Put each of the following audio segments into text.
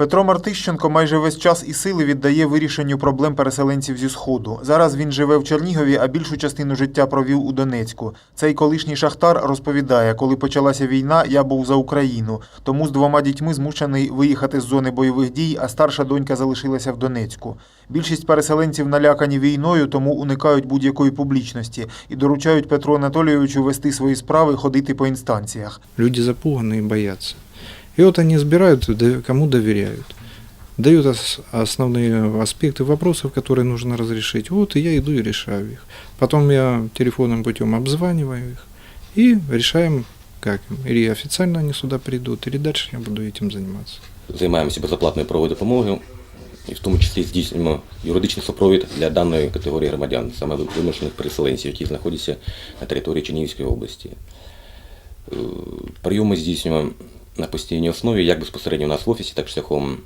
Петро Мартищенко майже весь час і сили віддає вирішенню проблем переселенців зі Сходу. Зараз він живе в Чернігові, а більшу частину життя провів у Донецьку. Цей колишній шахтар розповідає, коли почалася війна, я був за Україну, тому з двома дітьми змушений виїхати з зони бойових дій, а старша донька залишилася в Донецьку. Більшість переселенців налякані війною, тому уникають будь-якої публічності і доручають Петру Анатолійовичу вести свої справи, ходити по інстанціях. Люди запуганы и боятся. И вот они избирают, да- кому доверяют. Дают ос- основные аспекты вопросов, которые нужно разрешить. Вот и я иду и решаю их. Потом я телефонным путем обзваниваю их и решаем, как им. Или официально они сюда придут, или дальше я буду этим заниматься. Займаємося безоплатною правовою допомогою, і в тому числі здійснюємо юридичний супровід для даної категорії громадян, саме вимушених переселенців, які знаходяться на території Чернігівської області. Е, Прийоми здійснюємо на постійній основі, як безпосередньо у нас в офісі, так шляхом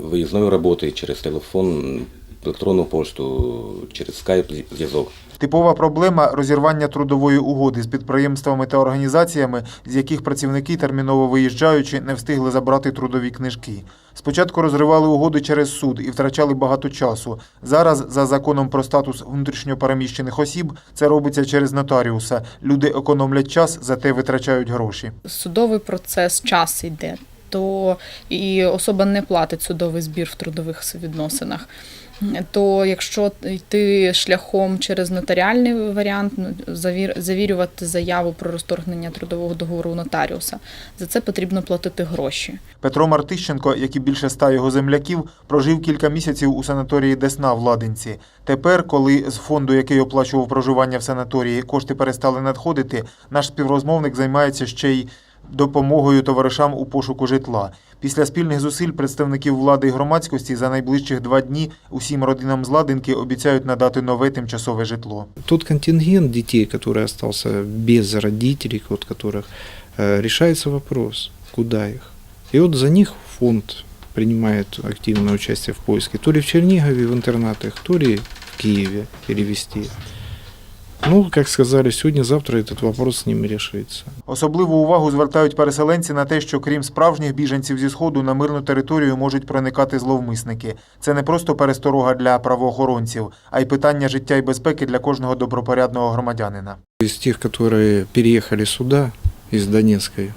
виїзної роботи через телефон, електронну пошту, через скайп зв'язок. Типова проблема розірвання трудової угоди з підприємствами та організаціями, з яких працівники, терміново виїжджаючи, не встигли забрати трудові книжки. Спочатку розривали угоди через суд і втрачали багато часу. Зараз, за законом про статус внутрішньопереміщених осіб, це робиться через нотаріуса. Люди економлять час, зате витрачають гроші. судовий процес, час йде, то і особа не платить судовий збір в трудових відносинах. То якщо йти шляхом через нотаріальний варіант, ну, завір- завірювати заяву про розторгнення трудового договору нотаріуса, за це потрібно платити гроші. Петро Мартищенко, як і більше ста його земляків, прожив кілька місяців у санаторії Десна в Ладинці. Тепер, коли з фонду, який оплачував проживання в санаторії, кошти перестали надходити, наш співрозмовник займається ще й допомогою товаришам у пошуку житла. Після спільних зусиль представників влади і громадськості за найближчих два дні усім родинам з Ладинки обіцяють надати нове тимчасове житло. Тот контингент детей, который остался без родителей, вот которых э, решается вопрос, куда их. И вот за них фонд принимает активное участие в поиске, то ли в Чернигове в интернатах, то ли в Киеве перевести. Ну, как сказали, сегодня-завтра этот вопрос с ними решится. Особливу увагу звертають переселенці на те, що крім справжніх біженців зі сходу на мирну територію можуть проникати зловмисники. Це не просто пересторога для правоохоронців, а й питання життя і безпеки для кожного добропорядного громадянина. Из тех, которые переехали сюда, из Донецкой,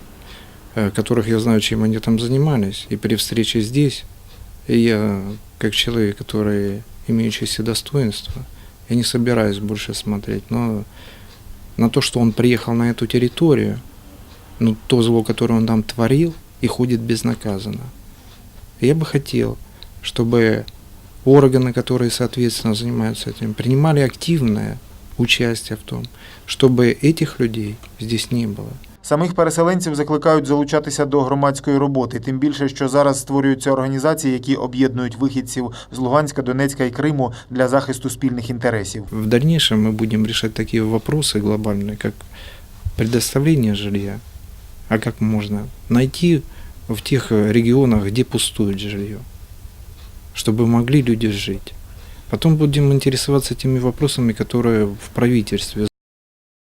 э, которых я знаю, чем они там занимались, и при встрече здесь, и я, как человек, который имеющий все достоинства, я не собираюсь больше смотреть, но на то, что он приехал на эту территорию, ну, то зло, которое он там творил, и ходит безнаказанно. Я бы хотел, чтобы органы, которые, соответственно, занимаются этим, принимали активное участие в том, чтобы этих людей здесь не было. Самих переселенців закликають залучатися до громадської роботи, тим більше, що зараз створюються організації, які об'єднують вихідців з Луганська, Донецька і Криму для захисту спільних інтересів. В дальнейшем мы будем решать такие вопросы глобальные, как предоставление жилья, а как можно найти в тех э, регионах, где пустует жилье, чтобы могли люди жить. Потом будем интересоваться теми вопросами, которые в правительстве